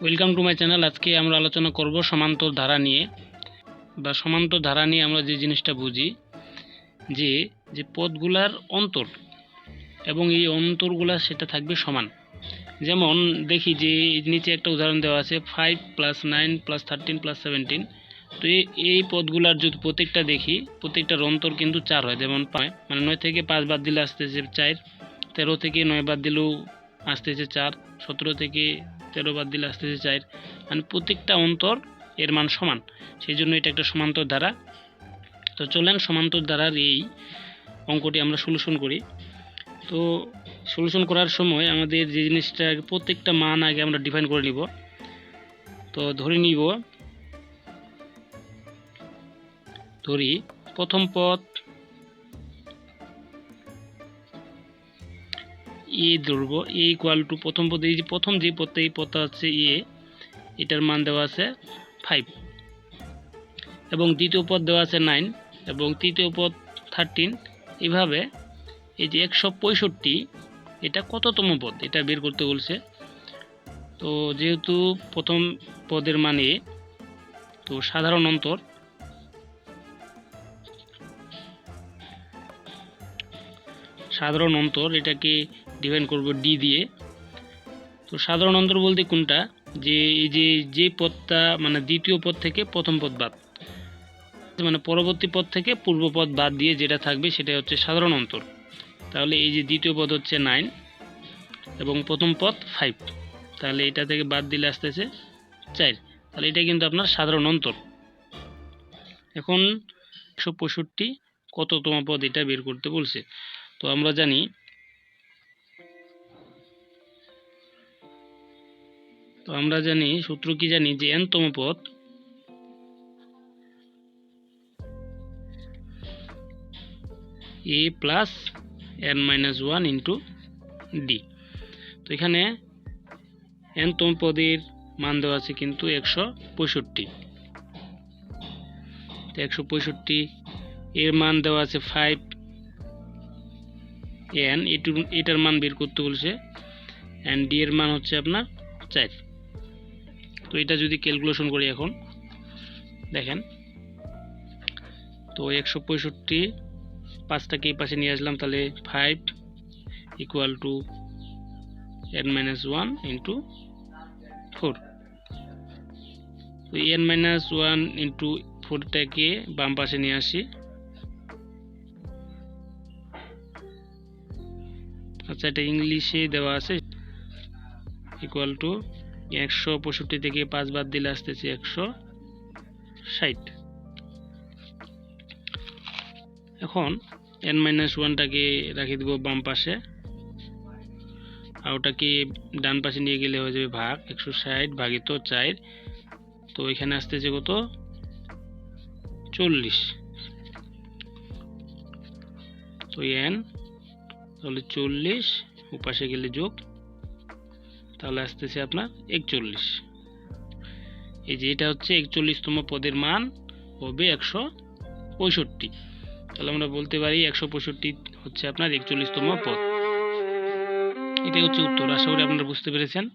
Welcome to my channel আজকে আমরা আলোচনা করব সমান্তর ধারা নিয়ে। বা সমান্তর ধারা নিয়ে আমরা যে জিনিসটা বুঝি, যে যে পদগুলার অন্তর এবং এই অন্তরগুলা সেটা থাকবে সমান। যেমন দেখি যে নিচে একটা উদাহরণ দেওয়া আছে five plus nine plus thirteen plus seventeen তো এই- পদগুলার যদি প্রত্যেকটা দেখি, প্রত্যেকটার অন্তর কিন্তু চার হয়। যেমন মানে নয় থেকে পাঁচ বাদ দিলে আসতেছে চার, তেরো থেকে নয় বাদ দিলেও আসতেছে চার, সতেরো থেকে তেরো বাদ দিলে আসতেছে চার। মানে প্রত্যেকটা অন্তর এর মান সমান। সেই জন্য এটা একটা সমান্তর ধারা। তো চলেন, সমান্তর ধারার এই অঙ্কটি আমরা সলিউশন করি। তো সলিউশন করার সময় আমাদের যে জিনিসটা, প্রত্যেকটা মান আগে আমরা ডিফাইন করে নিব। তো ধরে নিব, ধরি প্রথম পদ এ ধরব এ ইকুয়াল টু প্রথম পদে এই যে প্রথম যে পদটা এই পদটা হচ্ছে এ। এটার মান দেওয়া আছে ফাইভ এবং দ্বিতীয় পদ দেওয়া আছে নাইন এবং তৃতীয় পদ থার্টিন এভাবে এই যে একশো পঁয়ষট্টি এটা কততম পদ? এটা বের করতে বলছে। তো যেহেতু প্রথম পদের মানে এ, তো সাধারণ অন্তর। সাধারণ অন্তর এটাকে ডিফাইন করব ডি দিয়ে। তো সাধারণ অন্তর বলতে কোনটা? যে এই যে যে পদটা মানে দ্বিতীয় পদ থেকে প্রথম পদ বাদ। মানে পরবর্তী পদ থেকে পূর্ব পদ বাদ দিয়ে যেটা থাকবে সেটা হচ্ছে সাধারণ অন্তর। তাহলে এই যে দ্বিতীয় পদ হচ্ছে নাইন এবং প্রথম পদ ফাইভ তাহলে এটা থেকে বাদ দিলে আসতেছে চার। তাহলে এটা কিন্তু আপনার সাধারণ অন্তর। এখন একশো পঁয়ষট্টি কততম পদ এটা বের করতে বলছে। তো আমরা জানি তো আমরা জানি, সূত্র কি জানি যে n তম পদ? A plus n minus one into d তো এখানে n তম পদের মান দেওয়া আছে কিন্তু একশো পঁয়ষট্টি। তো একশো পঁয়ষট্টি এর মান দেওয়া আছে ফাইভ এন এটু এটার মান বের করতে বলছে। অ্যান্ড ডি এর মান হচ্ছে আপনার চার। তো এটা যদি ক্যালকুলেশন করি এখন, দেখেন, তো একশো পঁয়ষট্টি পাঁচটাকে এই পাশে নিয়ে আসলাম, তাহলে five equal to n minus one into four তো এন মাইনাস ওয়ান ইন্টু ফোরটাকে বাম পাশে নিয়ে আসি। আচ্ছা এটা ইংলিশে দেওয়া আছে ইকুয়াল টু একশো পঁয়ষট্টি থেকে পাঁচ বাদ দিলে আসতেছে একশো ষাট। এখন এন মাইনাস ওয়ানটাকে রাখি দেবো বাম পাশে। আর ওটাকে ডান পাশে নিয়ে গেলে হয়ে যাবে ভাগ, একশো ষাট ভাগিত চার। তো এখানে আসতেছে কত? চল্লিশ। তো এন তাহলে চল্লিশ উপাশে গেলে যোগ তাহলে আসতেছে আপনার একচল্লিশ। এই যে এটা হচ্ছে একচল্লিশতম পদের মান হবে একশো পঁয়ষট্টি। তাহলে আমরা বলতে পারি একশো পঁয়ষট্টি হচ্ছে আপনার একচল্লিশতম পদ। এটাই হচ্ছে উত্তর, আশা করি আপনারা বুঝতে পেরেছেন।